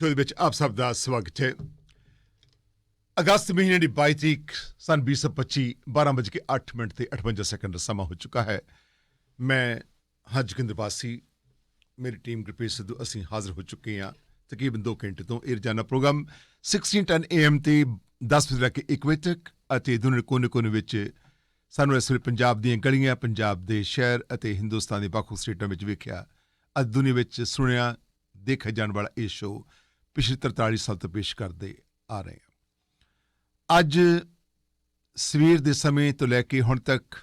ਦੇ ਵਿੱਚ ਆਪ ਸਭ ਦਾ ਸਵਾਗਤ ਹੈ ਅਗਸਤ ਮਹੀਨੇ ਦੀ 22 ਤਰੀਕ ਸਨ 2025 12:08 ਮਿੰਟ ਤੇ 58 ਸੈਕਿੰਡ ਦਾ ਸਮਾਂ ਹੋ ਚੁੱਕਾ ਹੈ ਮੈਂ ਹਜ ਵਾਸੀ ਮੇਰੀ ਟੀਮ ਗੁਰਪ੍ਰੀਤ ਸਿੱਧੂ ਅਸੀਂ ਹਾਜ਼ਰ ਹੋ ਚੁੱਕੇ ਹਾਂ ਤਕਰੀਬਨ 2 ਘੰਟੇ ਤੋਂ ਇਹ ਰੋਜ਼ਾਨਾ ਪ੍ਰੋਗਰਾਮ 1610 AM ਤੇ 10 ਵਜੇ ਤੱਕ 1 ਵਜੇ ਤੱਕ ਅਤੇ ਦੁਨੀਆ ਕੋਨੇ-ਕੋਨੇ ਵਿੱਚ ਸਾਨੂੰ ਇਸ ਵੇਲੇ ਪੰਜਾਬ ਦੀਆਂ ਗਲੀਆਂ ਪੰਜਾਬ ਦੇ ਸ਼ਹਿਰ ਅਤੇ ਹਿੰਦੁਸਤਾਨ ਦੇ ਵੱਖ-ਵੱਖ ਸਟੇਟਾਂ ਵਿੱਚ ਵੇਖਿਆ ਅੱਜ ਦੁਨੀਆ ਵਿੱਚ ਸੁਣਿਆ ਦੇਖਿਆ ਜਾਣ ਵਾਲਾ ਇਹ ਸ਼ੋਅ ਪਿਛਲੇ 43 ਸਾਲ ਤੋਂ ਪੇਸ਼ ਕਰਦੇ ਆ ਰਹੇ ਹਾਂ। ਅੱਜ ਸਵੇਰ ਦੇ ਸਮੇਂ ਤੋਂ ਲੈ ਕੇ ਹੁਣ ਤੱਕ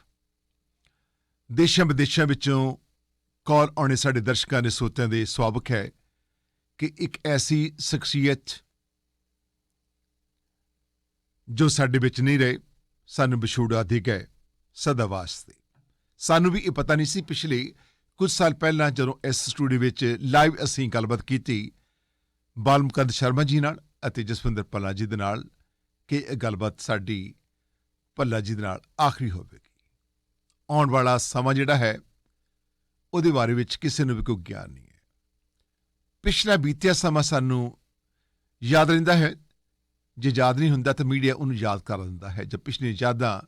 ਦੇਸ਼ਾਂ ਵਿਦੇਸ਼ਾਂ ਵਿੱਚੋਂ ਕਾਲ ਆਉਣੇ ਸਾਡੇ ਦਰਸ਼ਕਾਂ ਦੇ ਸੋਤਿਆਂ ਦੇ ਸੁਭਾਵਕ ਹੈ ਕਿ ਇੱਕ ਐਸੀ ਸ਼ਖਸੀਅਤ ਜੋ ਸਾਡੇ ਵਿੱਚ ਨਹੀਂ ਰਹੇ, ਸਾਨੂੰ ਵਿਛੋੜਾ ਦੇ ਗਏ ਸਦਾ ਵਾਸਤੇ। ਸਾਨੂੰ ਵੀ ਇਹ ਪਤਾ ਨਹੀਂ ਸੀ ਪਿਛਲੇ ਕੁਝ ਸਾਲ ਪਹਿਲਾਂ ਜਦੋਂ ਇਸ ਸਟੂਡੀਓ ਵਿੱਚ ਲਾਈਵ ਅਸੀਂ ਗੱਲਬਾਤ ਕੀਤੀ ਬਾਲਮਕੰਦ ਸ਼ਰਮਾ ਜੀ ਨਾਲ ਅਤੇ ਜਸਵਿੰਦਰ ਪੱਲਾ ਜੀ ਦੇ ਨਾਲ ਕਿ ਇਹ ਗੱਲਬਾਤ ਸਾਡੀ ਪੱਲਾ ਜੀ ਦੇ ਨਾਲ ਆਖਰੀ ਹੋਵੇਗੀ। ਆਉਣ ਵਾਲਾ ਸਮਾਂ ਜਿਹੜਾ ਹੈ, ਉਹਦੇ ਬਾਰੇ ਵਿੱਚ ਕਿਸੇ ਨੂੰ ਵੀ ਕੋਈ ਗਿਆਨ ਨਹੀਂ ਹੈ। ਪਿਛਲਾ ਬੀਤਿਆ ਸਮਾਂ ਸਾਨੂੰ ਯਾਦ ਰਹਿੰਦਾ ਹੈ। ਜੇ ਯਾਦ ਨਹੀਂ ਹੁੰਦਾ ਤਾਂ ਮੀਡੀਆ ਉਹਨੂੰ ਯਾਦ ਕਰ ਦਿੰਦਾ ਹੈ ਜਦ ਪਿਛਲੀਆਂ ਯਾਦਾਂ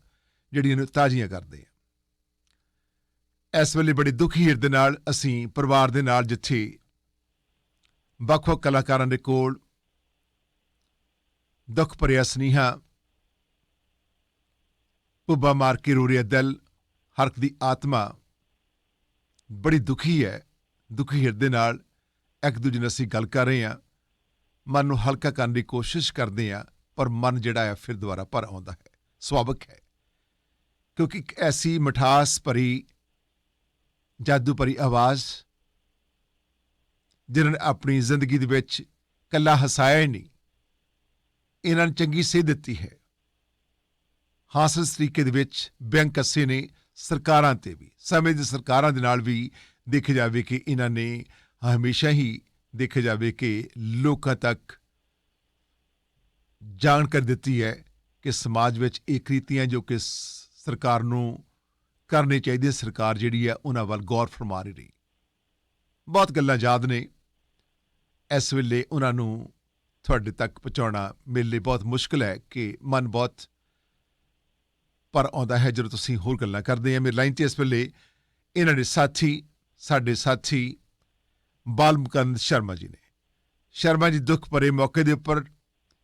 ਜਿਹੜੀਆਂ ਨੂੰ ਤਾਜ਼ੀਆਂ ਕਰਦੇ ਆ। ਇਸ ਵੇਲੇ ਬੜੇ ਦੁਖੀ ਹਿਰਦੇ ਨਾਲ ਅਸੀਂ ਪਰਿਵਾਰ ਦੇ ਨਾਲ ਜਿੱਥੇ ਵੱਖ-ਵੱਖ ਕਲਾਕਾਰਾਂ ਦੇ ਕੋਲ ਦੁੱਖ ਭਰਿਆ ਸਨੀਹਾ ਪੁੱਬਾ ਮਾਰ ਕੇ ਰੋ ਰਿਹਾ ਦਿਲ ਹਰਕ ਦੀ ਆਤਮਾ ਬੜੀ ਦੁਖੀ ਹੈ, ਦੁਖੀ ਹਿਰਦੇ ਨਾਲ ਇੱਕ ਦੂਜੇ ਨਾਲ ਅਸੀਂ ਗੱਲ ਕਰ ਰਹੇ ਹਾਂ, ਮਨ ਨੂੰ ਹਲਕਾ ਕਰਨ ਦੀ ਕੋਸ਼ਿਸ਼ ਕਰਦੇ ਹਾਂ, ਪਰ ਮਨ ਜਿਹੜਾ ਹੈ ਫਿਰ ਦੁਬਾਰਾ ਭਰ ਆਉਂਦਾ ਹੈ ਸੁਭਾਵਿਕ ਹੈ। ਕਿਉਂਕਿ ਇੱਕ ਐਸੀ ਮਠਾਸ ਭਰੀ, ਜਾਦੂ ਭਰੀ ਆਵਾਜ਼ ਜਿਨ੍ਹਾਂ ਨੇ ਆਪਣੀ ਜ਼ਿੰਦਗੀ ਦੇ ਵਿੱਚ ਕੱਲਾ ਹਸਾਇਆ ਹੀ ਨਹੀਂ, ਇਹਨਾਂ ਨੇ ਚੰਗੀ ਸੇਧ ਦਿੱਤੀ ਹੈ। ਹਾਸਲ ਤਰੀਕੇ ਦੇ ਵਿੱਚ ਬੈਂਕ ਕੱਸੇ ਨੇ ਸਰਕਾਰਾਂ ਤੇ ਵੀ, ਸਮੇਂ ਦੀ ਸਰਕਾਰਾਂ ਦੇ ਨਾਲ ਵੀ ਦੇਖਿਆ ਜਾਵੇ ਕਿ ਇਹਨਾਂ ਨੇ ਹਮੇਸ਼ਾ ਹੀ ਦੇਖਿਆ ਜਾਵੇ ਕਿ ਲੋਕਾਂ ਤੱਕ ਜਾਣ ਕਰ ਦਿੱਤੀ ਹੈ ਕਿ ਸਮਾਜ ਵਿੱਚ ਇਹ ਕ੍ਰਿਤੀਆਂ ਜੋ ਕਿ ਸਰਕਾਰ ਨੂੰ ਕਰਨੇ ਚਾਹੀਦੇ, ਸਰਕਾਰ ਜਿਹੜੀ ਹੈ ਉਹਨਾਂ ਵੱਲ ਗੌਰ ਫਰਮਾ ਰਹੀ। ਬਹੁਤ ਗੱਲਾਂ ਯਾਦ ਨੇ। ਇਸ ਵੇਲੇ ਉਹਨਾਂ ਨੂੰ ਤੁਹਾਡੇ ਤੱਕ ਪਹੁੰਚਾਉਣਾ ਮੇਰੇ ਲਈ ਬਹੁਤ ਮੁਸ਼ਕਲ ਹੈ ਕਿ ਮਨ ਬਹੁਤ ਪਰ ਆਉਂਦਾ ਹੈ ਜਦੋਂ ਤੁਸੀਂ ਹੋਰ ਗੱਲਾਂ ਕਰਦੇ ਆ। ਮੇਰੀ ਲਾਈਨ ਤੇ ਇਸ ਵੇਲੇ ਇਹਨਾਂ ਦੇ ਸਾਥੀ, ਸਾਡੇ ਸਾਥੀ ਬਾਲਮਕੰਦ ਸ਼ਰਮਾ ਜੀ ਨੇ। ਸ਼ਰਮਾ ਜੀ, ਦੁੱਖ ਭਰੇ ਮੌਕੇ ਦੇ ਉੱਪਰ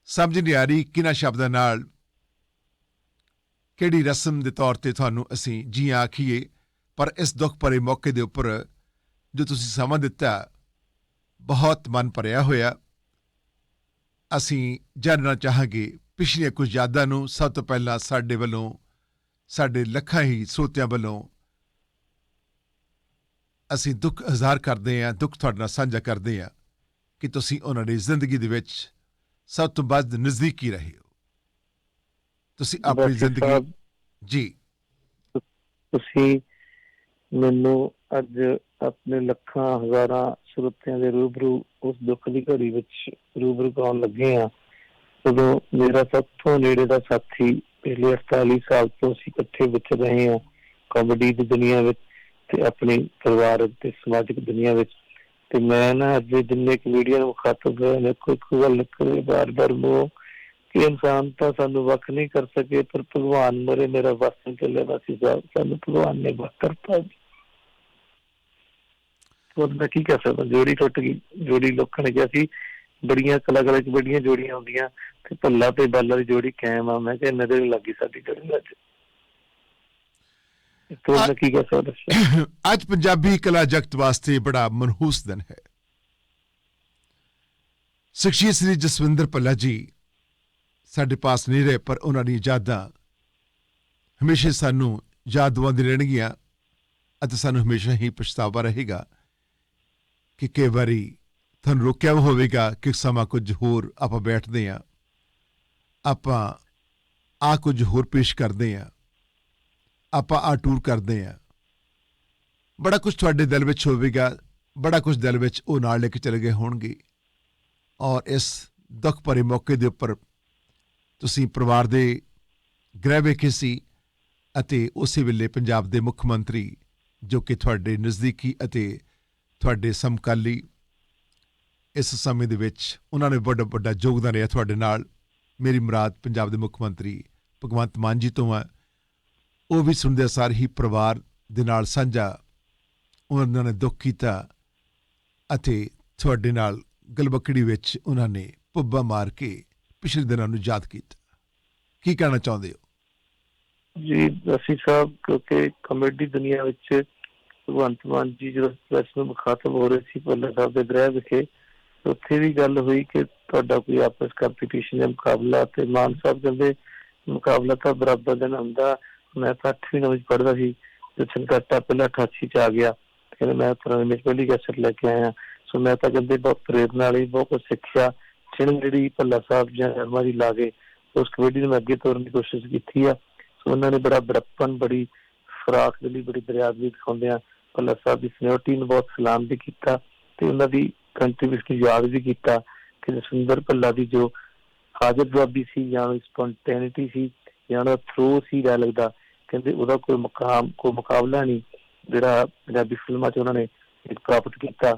ਸਮਝ ਨਹੀਂ ਆ ਰਹੀ ਕਿਹਨਾਂ ਸ਼ਬਦਾਂ ਨਾਲ ਕਿਹੜੀ ਰਸਮ ਦੇ ਤੌਰ ਤੇ ਤੁਹਾਨੂੰ ਅਸੀਂ ਜੀ ਆਖੀਏ, ਪਰ ਇਸ ਦੁੱਖ ਭਰੇ ਮੌਕੇ ਦੇ ਉੱਪਰ ਜੋ ਤੁਸੀਂ ਸਮਾਂ ਦਿੱਤਾ ਬਹੁਤ ਮਨ ਭਰਿਆ ਹੋਇਆ। ਅਸੀਂ ਜਾਣਨਾ ਚਾਹਾਂਗੇ ਪਿਛਲੀਆਂ ਕੁਝ ਯਾਦਾਂ ਨੂੰ। ਸਭ ਤੋਂ ਪਹਿਲਾਂ ਸਾਡੇ ਵੱਲੋਂ ਸਾਡੇ ਲੱਖਾਂ ਹੀ ਸੋਤਿਆਂ ਵੱਲੋਂ ਅਸੀਂ ਦੁੱਖ ਹਜ਼ਾਰ ਕਰਦੇ ਹਾਂ ਦੁੱਖ ਤੁਹਾਡੇ ਨਾਲ ਸਾਂਝਾ ਕਰਦੇ ਹਾਂ ਕਿ ਤੁਸੀਂ ਉਹਨਾਂ ਦੀ ਜ਼ਿੰਦਗੀ ਦੇ ਵਿੱਚ ਸਭ ਤੋਂ ਵੱਧ ਨਜ਼ਦੀਕੀ ਰਹੇ ਹੋ। ਤੁਸੀਂ ਆਪਣੀ ਜ਼ਿੰਦਗੀ ਜੀ। ਤੁਸੀਂ ਮੈਨੂੰ ਅੱਜ ਆਪਣੇ ਲੱਖਾਂ, ਹਜ਼ਾਰਾਂ ਸਰੋਤਿਆਂ ਦੇ ਰੂਬਰੂ ਉਸ ਦੁੱਖ ਦੀ ਘੜੀ ਵਿੱਚ ਰੂਬਰੂ ਕਰਾਉਣ ਲੱਗੇ ਆ ਉਦੋਂ ਮੇਰਾ ਸਭ ਤੋਂ ਨੇੜੇ ਦਾ ਸਾਥੀ ਪਿਛਲੇ 48 ਸਾਲ ਤੋਂ ਅਸੀਂ ਇਕੱਠੇ ਵਿਚਰ ਰਹੇ ਹਾਂ ਕਾਮੇਡੀ ਦੀ ਦੁਨੀਆ ਵਿੱਚ ਤੇ ਆਪਣੀ ਪਰਿਵਾਰਕ ਤੇ ਸਮਾਜਿਕ ਦੁਨੀਆ ਵਿੱਚ। ਤੇ ਮੈਂ ਨਾ ਅੱਜ ਜਿੰਨੇ ਕਮੇਡੀਅਨ ਮੀਡੀਆ ਨੂੰ ਮੁਖਾਤਬ ਹੋਇਆ ਨੇ, ਕੋਈ ਕੋਈ ਗੱਲ ਨਿਕਲੇ ਬਾਰ-ਬਾਰ ਮੋ ਕਿ ਇਨਸਾਨ ਤਾਂ ਸਾਨੂੰ ਵੱਖ ਨਹੀਂ ਕਰ ਸਕੇ, ਪਰ ਭਗਵਾਨ ਮਰੇ, ਮੇਰਾ ਵਸ ਨਹੀਂ ਚੱਲਿਆ ਬਸ ਇਸ ਸਾਨੂੰ ਭਗਵਾਨ ਨੇ ਵੱਖ ਕਰਤਾ ਜੀ। ਹੋਰ ਮੈਂ ਕੀ ਕਹਿ ਸਕਦਾ? ਜੋੜੀ ਟੁੱਟ ਗਈ, ਜੋੜੀ ਲੋਕਾਂ ਨੇ ਕਿਹਾ ਸੀ। ਬੜੀਆਂ ਕਲਾਕਾਰਾਂ ਚ ਬੜੀਆਂ ਜੋੜੀਆਂ ਹੁੰਦੀਆਂ। ਤੇ ਭੱਲਾ ਤੇ ਬਾਲਾ ਦੀ ਜੋੜੀ ਕਾਇਮ ਆ। ਮੈਂ ਕਿਹਾ ਨਜ਼ਰ ਲੱਗੀ ਸਾਡੀ ਜੋੜੀ ਅੱਜ। ਤੋਂ ਮੈਂ ਕੀ ਕਹਿ ਸਕਦਾ? ਅੱਜ ਪੰਜਾਬੀ ਕਲਾ ਜਗਤ ਵਾਸਤੇ ਬੜਾ ਮਨਹੂਸ ਦਿਨ ਹੈ। ਸ਼ਖਸੀਅਤ ਸ੍ਰੀ ਜਸਵਿੰਦਰ ਭੱਲਾ ਜੀ ਸਾਡੇ ਪਾਸ ਨਹੀਂ ਰਹੇ, ਪਰ ਉਹਨਾਂ ਦੀ ਯਾਦਾਂ ਹਮੇਸ਼ਾ ਸਾਨੂੰ ਯਾਦ ਦਿਵਾਉਂਦੀ ਰਹਿਣਗੀਆਂ ਅਤੇ ਸਾਨੂੰ ਹਮੇਸ਼ਾ ਹੀ ਪਛਤਾਵਾ ਰਹੇਗਾ। ਕਿ ਕਈ ਵਾਰੀ ਤੁਹਾਨੂੰ ਰੋਕਿਆ ਹੋਵੇਗਾ ਕਿ ਸਮਾਂ ਕੁਝ ਹੋਰ ਆਪਾਂ ਬੈਠਦੇ ਹਾਂ। ਆਪਾਂ ਆ ਕੁਝ ਹੋਰ ਪੇਸ਼ ਕਰਦੇ ਹਾਂ। ਆਪਾਂ ਆ ਟੂਰ ਕਰਦੇ ਹਾਂ। ਬੜਾ ਕੁਝ ਤੁਹਾਡੇ ਦਿਲ ਵਿੱਚ ਹੋਵੇਗਾ, ਬੜਾ ਕੁਝ ਦਿਲ ਵਿੱਚ ਉਹ ਨਾਲ ਲੈ ਕੇ ਚਲੇ ਗਏ ਹੋਣਗੇ। ਔਰ ਇਸ ਦੁੱਖ ਭਰੇ ਮੌਕੇ ਦੇ ਉੱਪਰ ਤੁਸੀਂ ਪਰਿਵਾਰ ਦੇ ਗ੍ਰਹਿ ਵੇਖੇ ਸੀ ਅਤੇ ਉਸੇ ਵੇਲੇ ਪੰਜਾਬ ਦੇ ਮੁੱਖ ਮੰਤਰੀ ਜੋ ਕਿ ਤੁਹਾਡੇ ਨਜ਼ਦੀਕੀ ਅਤੇ ਤੁਹਾਡੇ ਸਮਕਾਲੀ ਇਸ ਸਮੇਂ ਦੇ ਵਿੱਚ ਉਹਨਾਂ ਨੇ ਵੱਡਾ ਵੱਡਾ ਯੋਗਦਾਨ ਰਿਹਾ ਤੁਹਾਡੇ ਨਾਲ। ਮੇਰੀ ਮੁਰਾਦ ਪੰਜਾਬ ਦੇ ਮੁੱਖ ਮੰਤਰੀ ਭਗਵੰਤ ਮਾਨ ਜੀ ਤੋਂ ਹੈ ਉਹ ਵੀ ਸੁਣਦੇ ਸਾਰ ਹੀ ਪਰਿਵਾਰ ਦੇ ਨਾਲ ਸਾਂਝਾ। ਉਹਨਾਂ ਨੇ ਦੁੱਖ ਕੀਤਾ ਅਤੇ ਤੁਹਾਡੇ ਨਾਲ ਗਲਬਕੜੀ ਵਿੱਚ ਉਹਨਾਂ ਨੇ ਪੁੱਬਾ ਮਾਰ ਕੇ ਪਿਛਲੇ ਦਿਨਾਂ ਨੂੰ ਯਾਦ ਕੀਤਾ। ਕੀ ਕਹਿਣਾ ਚਾਹੁੰਦੇ ਹੋ? ਜੀ, ਅਸੀਂ ਸਾਹਿਬ ਕਿਉਂਕਿ ਕਮੇਡੀ ਦੁਨੀਆ ਵਿੱਚ ਭਗਵੰਤ ਮਾਨ ਜੀ ਜਦੋਂ ਪ੍ਰੈਸ ਨੂੰ ਮੁਖਾਤਬ ਹੋ ਰਹੇ ਸੀ, ਭੱਲਾ ਸਾਹਿਬ ਦੇ ਗ੍ਰਹਿ ਵਿਖੇ, ਉੱਥੇ ਵੀ ਗੱਲ ਹੋਈ ਕਿ ਤੁਹਾਡਾ ਕੋਈ ਆਪਸ ਕੰਪੀਟੀਸ਼ਨ ਦਾ ਮੁਕਾਬਲਾ ਤੇ ਮਾਨ ਸਾਹਿਬ ਕਹਿੰਦੇ ਮੁਕਾਬਲਾ ਤਾਂ ਬਰਾਬਰ ਦਾ ਹੁੰਦਾ। ਮੈਂ ਤਾਂ 8ਵੀਂ ਨੌਵੀਂ 'ਚ ਸੀ, ਤੇ ਸੰਕਟਾ ਪਹਿਲਾਂ 88 ਚ ਆ ਗਿਆ। ਕਹਿੰਦੇ ਮੈਂ ਪੁਰਾਣੇ ਵਿੱਚ ਪਹਿਲੀ ਕੈਸਟ ਲੈ ਕੇ ਆਇਆ। ਸੋ ਮੈਂ ਤਾਂ ਕਹਿੰਦੇ ਬਹੁਤ ਪ੍ਰੇਰਨਾ ਵਾਲੀ ਬਹੁਤ ਕੁਝ ਸਿੱਖਿਆ। ਜਿਹਨੂੰ ਜਿਹੜੀ ਭੱਲਾ ਸਾਹਿਬ ਜਾਂ ਸ਼ਰਮਾ ਜੀ ਲਾਗੇ ਉਸ ਕਮੇਡੀ ਨੂੰ ਅੱਗੇ ਤੋਰਨ ਦੀ ਕੋਸ਼ਿਸ਼ ਕੀਤੀ ਆ। ਸੋ ਉਹਨਾਂ ਨੇ ਬੜਾ ਬੜਪਨ, ਬੜੀ ਫਰਾਖ ਦੇ ਲਈ ਬੜੀ ਬਰਿਆਦਰੀ ਦਿਖਾਉਂਦੇ ਆ ਭੱਲਾ ਸਾਹਿਬ ਦੀ ਸਿਨਿਓਰਟੀ ਨੂੰ ਬਹੁਤ ਸਲਾਮ ਵੀ ਕੀਤਾ ਤੇ ਉਹਨਾਂ ਦੀ ਕੰਟਰੀਬਿਊਸ਼ਨ ਯਾਦ ਵੀ ਕੀਤਾ ਕਿ ਜਸਵਿੰਦਰ ਭੱਲਾ ਦੀ ਜੋ ਹਾਜ਼ਰ ਜਵਾਬੀ ਸੀ ਜਾਂ ਸਪੌਂਟੇਨਿਟੀ ਸੀ ਜਾਂ ਉਹਦਾ ਥਰੋ ਸੀ ਡਾਇਲੌਗ ਦਾ ਕਹਿੰਦੇ ਉਹਦਾ ਕੋਈ ਮੁਕਾਮ, ਕੋਈ ਮੁਕਾਬਲਾ ਨਹੀਂ, ਜਿਹੜਾ ਪੰਜਾਬੀ ਫਿਲਮਾਂ 'ਚ ਉਹਨਾਂ ਨੇ ਇੱਕ ਪ੍ਰਾਪਤ ਕੀਤਾ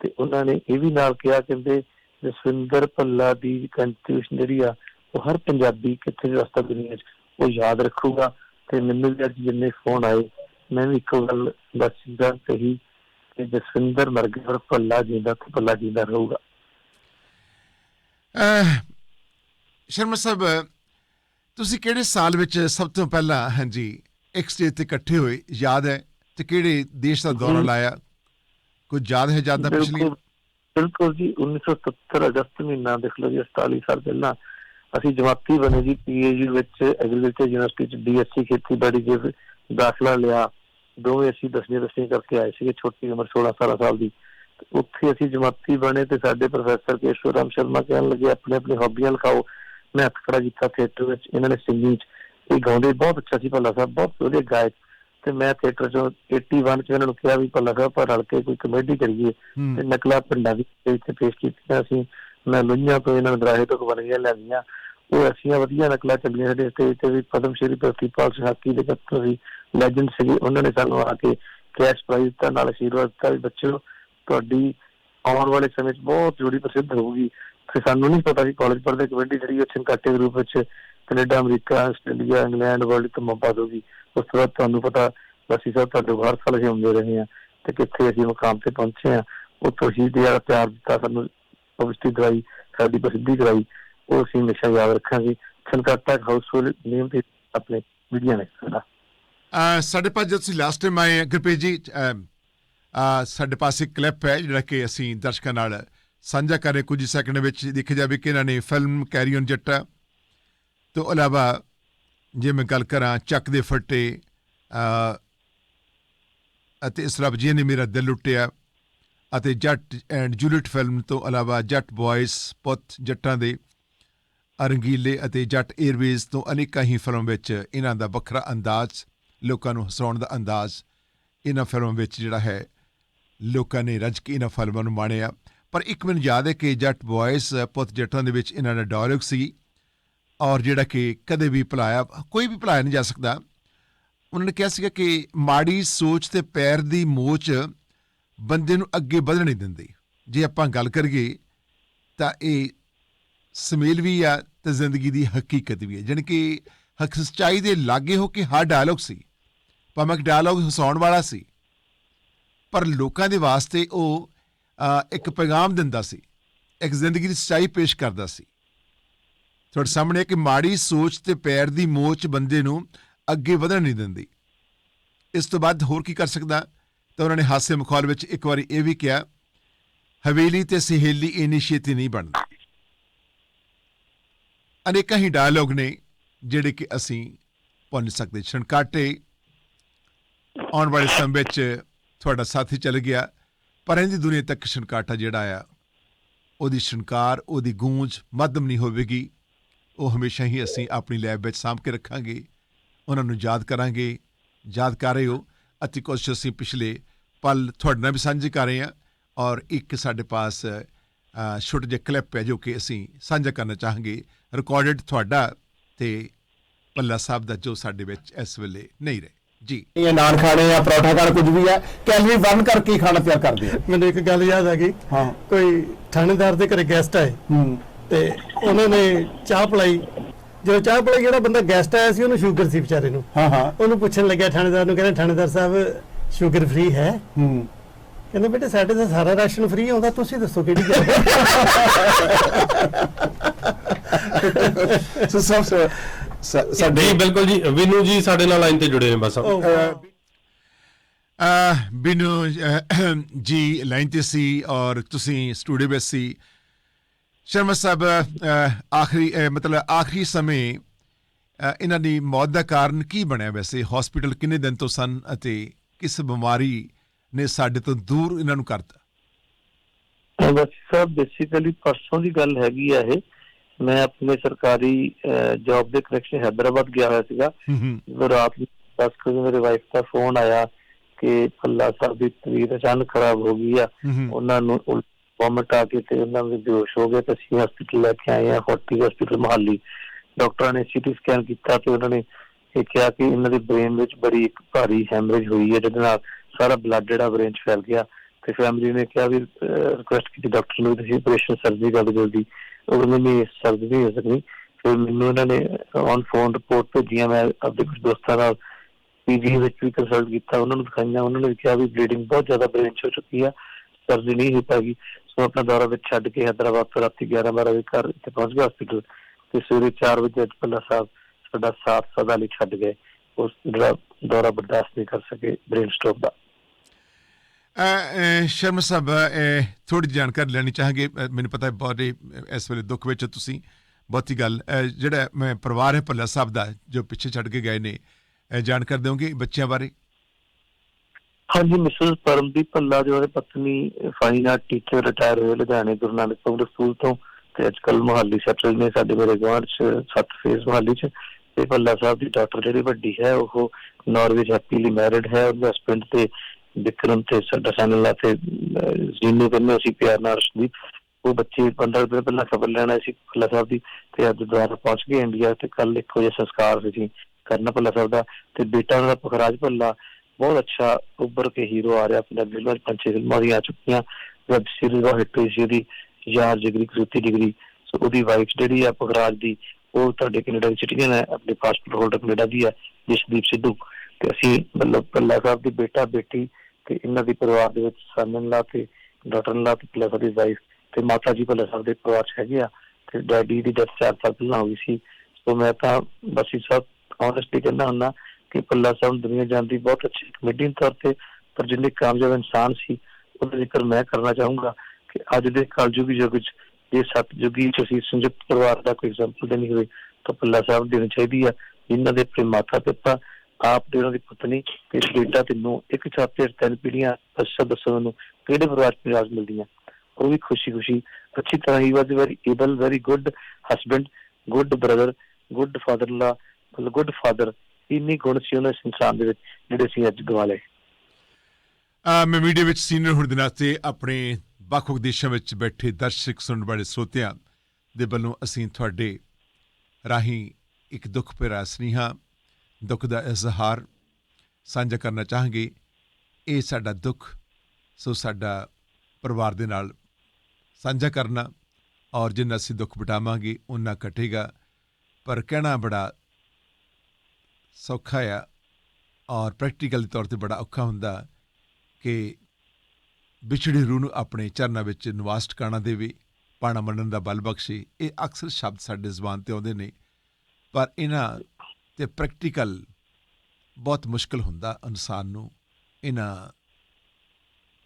ਤੇ ਉਹਨਾਂ ਨੇ ਇਹ ਵੀ ਨਾਲ ਕਿਹਾ, ਕਹਿੰਦੇ ਜਸਵਿੰਦਰ ਭੱਲਾ ਦੀ ਕੰਟਰੀਬਿਊਸ਼ਨ ਜਿਹੜੀ ਆ, ਉਹ ਹਰ ਪੰਜਾਬੀ ਕਿੱਥੇ ਵੀ ਰਸਤਾ ਦੁਨੀਆ 'ਚ ਉਹ ਯਾਦ ਰੱਖੂਗਾ ਤੇ ਮੈਨੂੰ ਵੀ ਅੱਜ ਜਿੰਨੇ ਫੋਨ ਆਏ ਮੈਂ ਵੀ ਇੱਕੋ ਗੱਲ ਬਸ ਜਿੱਦਾਂ ਕਹੀ ਕਿ ਜਸਵਿੰਦਰ ਮਰ ਗਿਆ ਪਰ ਭੱਲਾ ਜਿੰਦਾ ਤੇ ਭੱਲਾ ਜਿੰਦਾ ਰਹੂਗਾ। ਅਹ, ਸ਼ਰਮਾ ਸਾਹਿਬ ਤੁਸੀਂ ਕਿਹੜੇ ਸਾਲ ਵਿੱਚ ਸਭ ਤੋਂ ਪਹਿਲਾਂ ਹਾਂਜੀ ਇੱਕ ਸਟੇਜ ਤੇ ਇਕੱਠੇ ਹੋਏ ਯਾਦ ਹੈ? ਤੇ ਕਿਹੜੇ ਦੇਸ਼ ਦਾ ਦੌਰਾ। ਲਾਇਆ? ਕੋਈ ਯਾਦ ਹੈ ਯਾਦਾਂ ਪਿਛਲੀ? ਬਿਲਕੁਲ ਜੀ 1970 ਅਗਸਤ ਮਹੀਨਾ ਦੇਖ ਲਓ ਜੀ 48 ਸਾਲ ਪਹਿਲਾਂ ਅਸੀਂ ਜਮਾਤੀ ਬਣੇ ਜੀ ਪੀਏਯੂ ਵਿੱਚ ਐਗਰੀਕਲਚਰ ਯੂਨੀਵਰਸਿਟੀ ਚ ਬੀਐਸਸੀ ਖੇਤੀਬਾੜੀ ਦੇ ਦਾਖਲਾ ਲਿਆ। ਦੋਵੇਂ ਅਸੀਂ ਦਸਵੀਂ ਦਸਵੀਂ ਕਰਕੇ ਆਏ ਸੀਗੇ ਛੋਟੀ ਉਮਰ 16 17 ਸਾਲ ਦੀ। ਉੱਥੇ ਅਸੀਂ ਜਮਾਤੀ ਬਣੇ ਤੇ ਸਾਡੇ ਪ੍ਰੋਫੈਸਰ ਕੇਸ਼ਵਰ ਰਾਮ ਸ਼ਰਮਾ ਕਹਿਣ ਲੱਗੇ ਆਪਣੇ ਆਪਣੇ ਹੌਬੀਆਂ ਲਿਖਾਓ। ਮੈਂ ਹੱਥ ਖੜਾ ਕੀਤਾ ਥੀਏਟਰ ਵਿੱਚ ਇਹਨਾਂ ਨੇ ਸਿੰਗਿੰਗ ਚ। ਇਹ ਗਾਉਂਦੇ ਬਹੁਤ ਅੱਛਾ ਸੀ ਭੱਲਾ ਸਾਹਿਬ ਬਹੁਤ ਵਧੀਆ ਗਾਇਕ। ਤੇ ਮੈਂ ਥੀਏਟਰ ਚੋਂ 81 ਚ ਇਹਨਾਂ ਨੂੰ ਕਿਹਾ ਵੀ ਭੱਲਾ ਸਾਹਿਬ ਆਪਾਂ ਰਲ ਕੇ ਕੋਈ ਕਮੇਡੀ ਕਰੀਏ। ਤੇ ਨਕਲਾ ਪਿੰਡਾਂ ਦੀ ਤੇ ਪੇਸ਼ ਕੀਤੀਆਂ ਸੀ। ਮੈਂ ਲੁਈਆਂ ਤੋਂ ਇਹਨਾਂ ਨੂੰ ਦਰਾਹੇ ਤੋਂ ਗਿਆ ਲੈਂਦੀਆਂ ਉਹ ਐਸੀਆਂ ਵਧੀਆ ਨਕਲਾਂ ਚੱਲੀਆਂ ਸਾਡੇ ਸਟੇਜ ਤੇ ਵੀ ਪਦਮ ਸ਼੍ਰੀ ਪ੍ਰਿਤਪਾਲ ਸਿੰਘ ਹਾਕੀ ਦੇ ਕੱਤਰ ਸੀ। ਲੈਜੈਂਡ ਸੀਗੇ, ਉਹਨਾਂ ਨੇ ਸਾਨੂੰ ਆ ਕੇ ਕੈਸ਼ ਪ੍ਰਾਈਜ਼ ਦਿੱਤਾ, ਨਾਲ ਅਸ਼ੀਰਵਾਦ ਦਿੱਤਾ ਵੀ ਬੱਚਿਓ, ਤੁਹਾਡੀ ਆਉਣ ਵਾਲੇ ਸਮੇਂ 'ਚ ਬਹੁਤ ਜੋੜੀ ਪ੍ਰਸਿੱਧ ਹੋਊਗੀ। ਤੇ ਸਾਨੂੰ ਨਹੀਂ ਪਤਾ ਸੀ ਕਾਲਜ ਪੜ੍ਹਦੇ ਕਬੱਡੀ ਜਿਹੜੀ ਉਹ ਛੰਕਾਟੇ ਦੇ ਵਿੱਚ Canada, America, Australia, England world ਤੋਂ ਮੌਕਾ ਦੋਗੀ ਉਸ ਤੋਂ ਬਾਅਦ ਤੁਹਾਨੂੰ ਪਤਾ ਅਸੀਂ ਸਭ ਤੁਹਾਡੇ ਹਰ ਸਾਲ ਅਸੀਂ ਆਉਂਦੇ ਰਹੇ ਹਾਂ ਤੇ ਕਿੱਥੇ ਅਸੀਂ ਮਕਾਮ ਤੇ ਪਹੁੰਚੇ ਹਾਂ ਉਹ ਤੁਸੀਂ ਜਿਹੜਾ ਪਿਆਰ ਦਿੱਤਾ ਸਾਨੂੰ ਪਬਲਿਸਿਟੀ ਦਵਾਈ, ਸਾਡੀ ਪ੍ਰਸਿੱਧੀ ਕਰਾਈ ਉਹ ਅਸੀਂ ਹਮੇਸ਼ਾ ਯਾਦ ਰੱਖਾਂਗੇ। ਛੰਕਾਟਾ ਹਾਊਸਫੁੱਲ ਨੇਮ ਤੇ ਆਪਣੇ ਮੀਡੀਆ ਨੇ ਸਾਡਾ ਸਾਡੇ ਪਾਸ ਜਦ ਤੁਸੀਂ ਲਾਸਟ ਟਾਈਮ ਆਏ ਗੁਰਪ੍ਰੀਤ ਜੀ ਸਾਡੇ ਪਾਸ ਇੱਕ ਕਲਿੱਪ ਹੈ ਜਿਹੜਾ ਕਿ ਅਸੀਂ ਦਰਸ਼ਕਾਂ ਨਾਲ ਸਾਂਝਾ ਕਰ ਰਹੇ ਕੁਝ ਸੈਕਿੰਡ ਵਿੱਚ ਦੇਖਿਆ ਜਾਵੇ ਕਿ ਇਹਨਾਂ ਨੇ ਫਿਲਮ ਕੈਰੀ ਔਨ ਜੱਟਾ। ਤੋਂ ਇਲਾਵਾ ਜੇ ਮੈਂ ਗੱਲ ਕਰਾਂ ਚੱਕ ਦੇ ਫੱਟੇ ਅਤੇ ਇਸ ਰੱਬ ਜੀ ਨੇ ਮੇਰਾ ਦਿਲ ਲੁੱਟਿਆ ਅਤੇ ਜੱਟ ਐਂਡ ਜੂਲੀਅਟ ਫਿਲਮ ਤੋਂ ਇਲਾਵਾ ਜੱਟ ਬॉयਜ਼ ਪੁੱਤ ਜੱਟਾਂ ਦੇ ਰੰਗੀਲੇ ਅਤੇ ਜੱਟ 에ਅਰਵੇਜ਼ ਤੋਂ ਅਨੇਕਾਂ ਹੀ ਫਿਲਮ ਵਿੱਚ ਇਹਨਾਂ ਦਾ ਵੱਖਰਾ ਅੰਦਾਜ਼ ਲੋਕਾਂ ਨੂੰ ਹਸਾਉਣ ਦਾ ਅੰਦਾਜ਼ ਇਹਨਾਂ ਫਿਲਮਾਂ ਵਿੱਚ ਜਿਹੜਾ ਹੈ, ਲੋਕਾਂ ਨੇ ਰੱਜ ਕੇ ਇਹਨਾਂ ਫਿਲਮਾਂ ਨੂੰ ਮਾਣਿਆ। ਪਰ ਇੱਕ ਮੈਨੂੰ ਯਾਦ ਹੈ ਕਿ ਜੱਟ ਬॉयਜ਼ ਪੁੱਤ ਜੱਟਾਂ ਦੇ ਵਿੱਚ ਇਹਨਾਂ ਦਾ ਡਾਇਲੌਗ ਸੀ ਔਰ ਜਿਹੜਾ ਕਿ ਕਦੇ ਵੀ ਭੁਲਾਇਆ, ਕੋਈ ਵੀ ਭੁਲਾਇਆ ਨਹੀਂ ਜਾ ਸਕਦਾ। ਉਹਨਾਂ ਨੇ ਕਿਹਾ ਸੀਗਾ ਕਿ ਮਾੜੀ ਸੋਚ ਤੇ ਪੈਰ ਦੀ ਮੋਚ ਬੰਦੇ ਨੂੰ ਅੱਗੇ ਵਧਣ ਨਹੀਂ ਦਿੰਦੀ। ਜੇ ਆਪਾਂ ਗੱਲ ਕਰੀਏ ਤਾਂ ਇਹ ਸਮੇਲ ਵੀ ਆ ਤੇ ਜ਼ਿੰਦਗੀ ਦੀ ਹਕੀਕਤ ਵੀ ਹੈ ਜਾਣੀ ਕਿ ਹਕ ਸੱਚਾਈ ਦੇ ਲਾਗੇ ਹੋ ਕੇ ਹਰ ਡਾਇਲੌਗ ਸੀ। ਭਾਵੇਂ ਕਿ ਡਾਇਲੌਗ ਹਸਾਉਣ ਵਾਲਾ ਸੀ, ਪਰ ਲੋਕਾਂ ਦੇ ਵਾਸਤੇ ਉਹ ਇੱਕ ਪੈਗਾਮ ਦਿੰਦਾ ਸੀ, ਇੱਕ ਜ਼ਿੰਦਗੀ ਦੀ ਸੱਚਾਈ ਪੇਸ਼ ਕਰਦਾ ਸੀ। ਤੁਹਾਡੇ ਸਾਹਮਣੇ ਕਿ ਮਾੜੀ ਸੋਚ ਤੇ ਪੈਰ ਦੀ ਮੋਚ ਬੰਦੇ ਨੂੰ ਅੱਗੇ ਵਧਣ ਨਹੀਂ ਦਿੰਦੀ। ਇਸ ਤੋਂ ਬਾਅਦ ਹੋਰ ਕੀ ਕਰ ਸਕਦਾ? ਤਾਂ ਉਹਨਾਂ ਨੇ ਹਾਸੇ ਮਖੌਲ ਵਿੱਚ ਇੱਕ ਵਾਰੀ ਇਹ ਵੀ ਕਿਹਾ, ਹਵੇਲੀ ਤੇ ਸਹੇਲੀ ਇੰਨੀ ਛੇਤੀ ਨਹੀਂ ਬਣਦੀ। ਅਨੇਕਾਂ ਹੀ ਡਾਇਲੋਗ ਨੇ, ਜਿਹੜੇ ਕਿ ਅਸੀਂ ਭੁੱਲ ਸਕਦੇ। ਛਣਕਾਟੇ ਆਉਣ ਵਾਲੇ ਸਮੇਂ ਵਿੱਚ ਤੁਹਾਡਾ ਸਾਥੀ ਚਲ ਗਿਆ ਪਰ ਇਹਦੀ ਦੁਨੀਆ ਤੱਕ ਛਣਕਾਟਾ ਜਿਹੜਾ ਆ ਉਹਦੀ ਛਣਕਾਰ ਉਹਦੀ ਗੂੰਜ ਮੱਧਮ ਨਹੀਂ ਹੋਵੇਗੀ। ਉਹ ਹਮੇਸ਼ਾ ਹੀ ਅਸੀਂ ਆਪਣੀ ਲੈਬ ਵਿੱਚ ਸਾਂਭ ਕੇ ਰੱਖਾਂਗੇ। ਉਹਨਾਂ ਨੂੰ ਯਾਦ ਕਰਾਂਗੇ। ਯਾਦ ਕਰ ਰਹੇ ਹੋ ਅਤੇ ਕੁਝ ਅਸੀਂ ਪਿਛਲੇ ਪਲ ਤੁਹਾਡੇ ਨਾਲ ਵੀ ਸਾਂਝੇ ਕਰ ਰਹੇ ਹਾਂ ਔਰ ਇੱਕ ਸਾਡੇ ਪਾਸ ਅ, ਛੋਟਾ ਜਿਹਾ ਕਲਿੱਪ ਹੈ ਜੋ ਕਿ ਅਸੀਂ ਸਾਂਝਾ ਕਰਨਾ ਚਾਹਾਂਗੇ। ਰਿਕਾਰਡਡ ਤੁਹਾਡਾ ਤੇ ਪੱਲਾ ਸਾਹਿਬ ਦਾ ਜੋ ਸਾਡੇ ਵਿੱਚ ਇਸ ਵੇਲੇ ਨਹੀਂ ਰਹੇ। ਜੀ। ਇਹ ਨਾਨ ਖਾਣੇ ਜਾਂ ਪਰੌਠਾ ਖਾਣਾ ਕੁਝ ਵੀ ਹੈ ਕੈਲਰੀ ਬਰਨ ਕਰਕੇ ਹੀ ਖਾਣਾ ਤਿਆਰ ਕਰਦੇ ਆ? ਮੈਨੂੰ ਇੱਕ ਗੱਲ ਯਾਦ ਆ ਗਈ। ਹਾਂ। ਕੋਈ ਥਾਣੇਦਾਰ ਦੇ ਘਰੇ ਗੈਸਟ ਆਏ। ਹੂੰ। ਤੇ ਉਹਨਾਂ ਨੇ ਚਾਹ ਪਿਲਾਈ। ਜਦੋਂ ਚਾਹ ਪਿਲਾਈ ਜਿਹੜਾ ਬੰਦਾ ਗੈਸਟ ਆਇਆ ਸੀ ਉਹਨੂੰ ਸ਼ੂਗਰ ਸੀ ਵਿਚਾਰੇ ਨੂੰ। ਹਾਂ ਹਾਂ। ਉਹਨੂੰ ਪੁੱਛਣ ਲੱਗਿਆ ਥਾਣੇਦਾਰ ਨੂੰ ਕਹਿੰਦਾ ਥਾਣੇਦਾਰ ਸਾਹਿਬ ਸ਼ੂਗਰ ਫ੍ਰੀ ਹੈ? ਹੂੰ। ਕਹਿੰਦੇ ਬੇਟੇ ਸਾਡੇ ਤਾਂ ਸਾਰਾ ਰਾਸ਼ਨ ਫ੍ਰੀ ਆਉਂਦਾ ਤੁਸੀਂ ਦੱਸੋ ਕਿਹੜੀ ਗੱਲ ਹੈ? ਸੋ ਸਭ ਸ- ਸ- ਸਾਡੇ ਜੀ ਬਿਲਕੁਲ ਜੀ। ਵਿਨੂ ਜੀ ਸਾਡੇ ਨਾਲ ਲਾਈਨ ਤੇ ਜੁੜੇ ਨੇ ਬਸ ਅਹ ਬਿਨੂ ਜੀ ਲਾਈਨ ਤੇ ਸੀ ਔਰ ਤੁਸੀਂ ਸਟੂਡੀਓ ਵਿੱਚ ਸੀ। ਸ਼ਰਮਾ ਸਾਹਿਬ ਆਖਰੀ ਮਤਲਬ ਆਖਰੀ ਸਮੇਂ ਇਹਨਾਂ ਦੀ ਮੌਤ ਦਾ ਕਾਰਨ ਕੀ ਬਣਿਆ ਵੈਸੇ? ਹਸਪੀਟਲ ਕਿੰਨੇ ਦਿਨ ਤੋਂ ਸਨ ਅਤੇ ਕਿਸ ਬਿਮਾਰੀ ਨੇ ਸਾਡੇ ਤੋਂ ਦੂਰ ਇਹਨਾਂ ਨੂੰ ਕਰਤਾ? ਬਸ ਸਰ ਬੇਸਿਕਲੀ ਪਰਸੋਂ ਦੀ ਗੱਲ ਹੈਗੀ ਆ ਇਹ। ਮੈਂ ਆਪਣੇ ਸਰਕਾਰੀ ਜੌਬ ਦੇ ਕਨੈਕਸ਼ਨ ਹੈਦਰਾਬਾਦ ਗਿਆ ਹੋਇਆ ਸੀਗਾ। ਜਦੋਂ ਰਾਤ ਨੂੰ 10 ਵਜੇ ਮੇਰੇ ਵਾਈਫ ਦਾ ਫੋਨ ਆਇਆ ਕਿ ਪੱਲਾ ਸਾਹਿਬ ਦੀ ਤਬੀਅਤ ਅਚਾਨਕ ਖਰਾਬ ਹੋ ਗਈ ਆ। ਉਹਨਾਂ ਨੂੰ ਵੋਮਿਟ ਆ ਕੇ ਤੇ ਉਹਨਾਂ ਦੇ ਬੇਹੋਸ਼ ਹੋ ਗਏ ਤੇ ਅਸੀਂ ਹਸਪੀਟਲ ਲੈ ਕੇ ਆਏ ਆ ਫੋਰਟੀ ਹਸਪੀਟਲ ਮਹਾਲੀ। ਡਾਕਟਰਾਂ ਨੇ ਸੀਟੀ ਸਕੈਨ ਕੀਤਾ ਤੇ ਉਹਨਾਂ ਨੇ ਇਹ ਕਿਹਾ ਕਿ ਇਹਨਾਂ ਦੇ ਬ੍ਰੇਨ ਵਿੱਚ ਬੜੀ ਇੱਕ ਭਾਰੀ ਹੈਮਰੇਜ ਹੋਈ ਹੈ ਜਿਹਦੇ ਨਾਲ ਸਾਰਾ ਬਲੱਡ ਜਿਹੜਾ ਬ੍ਰੇਨ 'ਚ ਫੈਲ ਗਿਆ। ਤੇ ਫੈਮਿਲੀ ਨੇ ਕਿਹਾ ਵੀ ਰਿਕੁਐਸਟ ਕੀਤੀ ਡਾਕਟਰ ਨੂੰ ਤੁਸੀਂ ਆਪਰੇਸ਼ਨ ਸਰਜਰੀ ਕਰ ਦਿਓ ਜਲਦੀ। ਉਹ ਕਹਿੰਦੇ ਨਹੀਂ ਸਰਜਰੀ ਨਹੀਂ ਹੋ ਸਕਦੀ। ਫਿਰ ਮੈਨੂੰ ਇਹਨਾਂ ਨੇ ਔਨ ਫੋਨ ਰਿਪੋਰਟ ਭੇਜੀਆਂ, ਮੈਂ ਆਪਣੇ ਕੁਝ ਦੋਸਤਾਂ ਨਾਲ ਪੀਜੀ ਵਿੱਚ ਵੀ ਕੰਸਲਟ ਕੀਤਾ, ਉਹਨਾਂ ਨੂੰ ਦਿਖਾਈਆਂ, ਉਹਨਾਂ ਨੇ ਕਿਹਾ ਵੀ ਬਲੀਡਿੰਗ ਬਹੁਤ ਜ਼ਿਆਦਾ ਬ੍ਰੇਨ 'ਚ ਹੋ ਚੁੱਕੀ ਆ ਸਰਜਰੀ ਨਹੀਂ ਹੋ ਪਾਏਗੀ ਸੋ ਆਪਣਾ ਦੌਰਾ ਵਿੱਚ ਛੱਡ ਕੇ ਹੈਦਰਾਬਾਦ ਤੋਂ ਰਾਤੀ 11 12 ਵਜੇ ਘਰ ਇੱਥੇ ਪਹੁੰਚ ਗਿਆ ਹਸਪੀਟਲ ਤੇ ਸਵੇਰੇ 4 ਵਜੇ ਅੱਜ ਸਾਹਿਬ ਸਾਡਾ ਸਾਥ ਸਦਾ ਲਈ ਛੱਡ ਗਏ। ਉਸ ਜਿਹੜਾ ਦੌਰਾ ਬਰਦਾਸ਼ਤ ਨਹੀਂ ਕਰ ਸਕੇ ਬ੍ਰੇਨ ਸਟ੍ਰੋਕ ਦਾ। ਸ਼ਰਮਾ ਸਾਹਿਬ ਥੋੜੀ ਜਾਣਕਾਰੀ ਲੈਣੀ ਚਾਹਾਂਗੇ। ਮੈਨੂੰ ਪਤਾ ਹੈ ਬਹੁਤ ਇਸ ਵੇਲੇ ਦੁੱਖ ਵਿੱਚ ਤੁਸੀਂ। ਬਹੁਤੀ ਗੱਲ ਜਿਹੜਾ ਮੈਂ ਪਰਿਵਾਰ ਹੈ ਭੱਲਾ ਸਾਹਿਬ ਦਾ, ਜੋ ਪਿੱਛੇ ਛੱਡ ਕੇ ਗਏ ਨੇ ਜਾਣਕਾਰੀ ਦਿਓਗੇ ਬੱਚਿਆਂ ਬਾਰੇ? ਹਾਂਜੀ, ਮਿਸਿਸ ਪਰਮਦੀਪ ਭੱਲਾ ਜੋ ਉਹਦੇ ਪਤਨੀ ਫਾਈਨ ਆਰਟ ਟੀਚਰ ਰਿਟਾਇਰ ਹੋਏ ਲੁਧਿਆਣੇ, ਗੁਰੂ ਨਾਨਕ ਪਬਲਿਕ ਸਕੂਲ ਤੋਂ। ਤੇ ਅੱਜ ਕੱਲ ਮੁਹਾਲੀ ਸੈਟਲ ਨੇ ਸਾਡੇ ਮੇਰੇ ਗਵਾਂਢ ਚ, ਸੱਤ ਫੇਸ ਮੁਹਾਲੀ ਚ। ਤੇ ਭੱਲਾ ਸਾਹਿਬ ਦੀ ਡਾਕਟਰ ਜਿਹੜੀ ਵੱਡੀ ਹੈ, ਉਹ ਨਾਰਵੇ ਹੈਪੀਲੀ ਮੈਰਿਡ ਹੈ, ਉਹਦੇ ਹਸਬੰਡ ਤੇ ਵਿਕਰਮ ਤੇ ਸਾਡਾ ਸਨਲਾ ਤੇ ਅਹ, ਕਹਿੰਦੇ ਅਸੀਂ ਪਿਆਰ ਨਾਲ ਅਰਸ਼ਦੀਪ ਉਹ ਬੱਚੇ 15 ਦਿਨ ਪਹਿਲਾਂ ਖਬਰ ਲੈਣਾ ਸੀ ਭੱਲਾ ਸਾਹਿਬ ਦੀ ਤੇ ਅੱਜ ਦੁਆਰਾ ਪਹੁੰਚ ਗਏ ਇੰਡੀਆ ਤੇ ਕੱਲ ਇੱਕ ਵਜੇ ਸੰਸਕਾਰ ਸੀ ਕਰਨਾ ਭੱਲਾ ਸਾਹਿਬ ਦਾ ਤੇ ਬੇਟਾ ਦਾ ਪਖਰਾਜ ਭੱਲਾ ਬਹੁਤ ਅੱਛਾ ਉੱਭਰ ਕੇ ਹੀਰੋ ਆ ਰਿਹਾ ਪੰਜਾਬੀ ਫਿਲਮਾਂ 'ਚ ਪੰਜ ਫਿਲਮਾਂ ਵੀ ਆ ਚੁੱਕੀਆਂ ਵੈਬ ਸੀਰੀਜ਼ ਦਾ ਹਿੱਟ ਹੋਈ ਸੀ ਉਹਦੀ ਯਾਰ ਜਿਗਰੀ ਕ੍ਰਿਤੀ ਡਿਗਰੀ ਸੋ ਉਹਦੀ ਵਾਈਫ ਜਿਹੜੀ ਆ ਪਖਰਾਜ ਦੀ ਉਹ ਤੁਹਾਡੇ ਕੈਨੇਡਾ ਦੀ ਸਿਟੀਜ਼ਨ ਹੈ ਆਪਣੇ ਪਾਸਪੋਰਟ ਹੋਲਡਰ ਕੈਨੇਡਾ ਦੀ ਹੈ ਜਸਦੀਪ ਸਿੱਧੂ ਤੇ ਅਸੀਂ ਮਤਲਬ ਭੱਲਾ ਸਾਹਿਬ ਦੀ ਬੇਟਾ ਬੇਟੀ ਤੇ ਇਹਨਾਂ ਦੀ ਪਰਿਵਾਰ ਦੇ ਵਿੱਚ ਸਾਨਨ ਲਾ ਤੇ ਡਾਟਰ ਲਾ ਤੇ ਭੱਲਾ ਦੀ ਵਾਈਫ ਤੇ ਮਾਤਾ ਜੀ ਭੱਲਾ ਸਾਹਿਬ ਦੇ ਪਰਿਵਾਰ 'ਚ ਹੈਗੇ ਆ ਤੇ ਡੈਡੀ ਦੀ ਡੈਥ ਚਾਰ ਸਾਲ ਪਹਿਲਾਂ ਹੋ ਸੀ। ਸੋ ਮੈਂ ਤਾਂ ਬਸ ਇਹ ਆਨੈਸਟਲੀ ਕਹਿੰਦਾ ਹੁੰਦਾ ਕਿ ਪੱਲਾ ਸਾਹਿਬ ਦੁਨੀਆ ਜਾਣਦੀ ਬਹੁਤ ਅੱਛੀ ਕਮੇਡੀਅਨ ਤੌਰ ਤੇ, ਪਰ ਜਿੰਨੇ ਕਾਮਯਾਬ ਇਨਸਾਨ ਸੀ, ਉਹਦਾ ਜ਼ਿਕਰ ਮੈਂ ਕਰਨਾ ਚਾਹੂੰਗਾ ਕਿ ਅੱਜ ਦੇ ਕਲਯੁਗੀ ਯੁੱਗ ਵਿੱਚ ਜੇ ਸਤਜੁਗੀ ਚ ਸੰਯੁਕਤ ਪਰਿਵਾਰ ਦਾ ਕੋਈ ਐਗਜ਼ਾਮਪਲ ਦੇਣੀ ਹੋਵੇ ਤਾਂ ਪੱਲਾ ਸਾਹਿਬ ਨੂੰ ਦੇਣੀ ਚਾਹੀਦੀ ਆ। ਇਹਨਾਂ ਦੇ ਆਪਣੇ ਮਾਤਾ ਪਿਤਾ ਆਪ ਦੇ ਉਹਨਾਂ ਦੀ ਪਤਨੀ ਤੇ ਬੇਟਾ ਤੇ ਇੱਕ ਛੱਤ ਤੇ ਤਿੰਨ ਪੀੜ੍ਹੀਆਂ ਦੱਸੋ ਦੱਸੋ ਮੈਨੂੰ ਕਿਹੜੇ ਪਰਿਵਾਰ ਚ ਨਿਰਾਸ਼ ਮਿਲਦੀਆਂ? ਉਹ ਵੀ ਖੁਸ਼ੀ ਖੁਸ਼ੀ ਅੱਛੀ ਤਰ੍ਹਾਂ ਹੀ was very able very good husband good brother good father ਲਾ ਮਤਲਬ ਗੁੱਡ ਫਾਦਰ ਇੰਨੀ ਗੁਣ ਸੀ ਉਹਨਾਂ ਇਸ ਦੇ ਵਿੱਚ ਜਿਹੜੇ ਅਸੀਂ ਅੱਜ ਗਵਾ ਲਏ। ਅਹ, ਮੈਂ ਮੀਡੀਆ ਵਿੱਚ ਸੀਨੀਅਰ ਹੋਣ ਦੇ ਨਾਤੇ ਆਪਣੇ ਵੱਖ-ਵੱਖ ਦੇਸ਼ਾਂ ਵਿੱਚ ਬੈਠੇ ਦਰਸ਼ਕ ਸੁਣਨ ਵਾਲੇ ਸਰੋਤਿਆਂ ਦੇ ਵੱਲੋਂ ਅਸੀਂ ਤੁਹਾਡੇ ਰਾਹੀਂ ਇੱਕ ਦੁੱਖ ਭਰਾ ਸੁਨੇਹਾ ਦੁੱਖ ਦਾ ਇਜ਼ਹਾਰ ਸਾਂਝਾ ਕਰਨਾ ਚਾਹਾਂਗੇ। ਇਹ ਸਾਡਾ ਦੁੱਖ, ਸੋ ਸਾਡਾ ਪਰਿਵਾਰ ਦੇ ਨਾਲ ਸਾਂਝਾ ਕਰਨਾ। ਔਰ ਜਿੰਨਾ ਅਸੀਂ ਦੁੱਖ ਵਟਾਵਾਂਗੇ ਉਨਾ ਘਟੇਗਾ। ਪਰ ਕਹਿਣਾ ਬੜਾ ਸੌਖਾ ਆ ਔਰ ਪ੍ਰੈਕਟੀਕਲ ਤੌਰ ਤੇ ਬੜਾ ਔਖਾ ਹੁੰਦਾ ਕਿ ਵਿਛੜੀ ਰੂਹ ਨੂੰ ਆਪਣੇ ਚਰਨਾਂ ਵਿੱਚ ਨਿਵਾਸ ਟਿਕਾਣਾ ਦੇਵੇ, ਪਾਣਾ ਮੰਨਣ ਦਾ ਬਲ ਬਖਸ਼ੇ। ਇਹ ਅਕਸਰ ਸ਼ਬਦ ਸਾਡੇ ਜ਼ੁਬਾਨ ਤੇ ਆਉਂਦੇ ਨੇ। ਪਰ ਇਹਨਾਂ ਤੇ ਪ੍ਰੈਕਟੀਕਲ ਬਹੁਤ ਮੁਸ਼ਕਲ ਹੁੰਦਾ ਇਨਸਾਨ ਨੂੰ। ਇਹਨਾਂ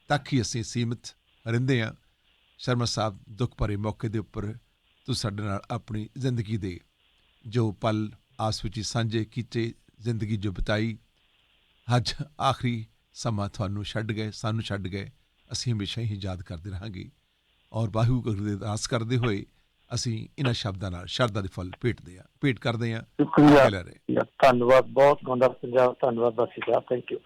ਤੱਕ ਹੀ ਅਸੀਂ ਸੀਮਿਤ ਰਹਿੰਦੇ ਹਾਂ। ਸ਼ਰਮਾ ਸਾਹਿਬ, ਦੁੱਖ ਭਰੇ ਮੌਕੇ ਦੇ ਉੱਪਰ ਤੁਸੀਂ ਸਾਡੇ ਨਾਲ ਆਪਣੀ ਜ਼ਿੰਦਗੀ ਦੇ ਜੋ ਪਲ, ਆਸ ਵਿੱਚ ਹੀ ਸਾਂਝੇ ਕੀਤੇ, ਜ਼ਿੰਦਗੀ ਜੋ ਬਿਤਾਈ, ਅੱਜ ਆਖਰੀ ਸਮਾਂ ਤੁਹਾਨੂੰ ਛੱਡ ਗਏ, ਸਾਨੂੰ ਛੱਡ ਗਏ, ਅਸੀਂ ਹਮੇਸ਼ਾ ਹੀ ਯਾਦ ਕਰਦੇ ਰਹਾਂਗੇ। ਔਰ ਵਾਹਿਗੁਰੂ ਦੇ ਅਰਦਾਸ ਕਰਦੇ ਹੋਏ ਅਸੀਂ ਇਹਨਾਂ ਸ਼ਬਦਾਂ ਨਾਲ ਸ਼ਰਧਾ ਦੇ ਫਲ ਭੇਟਦੇ ਹਾਂ ਭੇਟ ਕਰਦੇ ਹਾਂ। ਸ਼ੁਕਰੀਆ। ਧੰਨਵਾਦ ਬਹੁਤ ਗੰਦਾ ਪੰਜਾਬ ਧੰਨਵਾਦ ਬਾਸੀ ਸਾਹਿਬ ਥੈਂਕ ਯੂ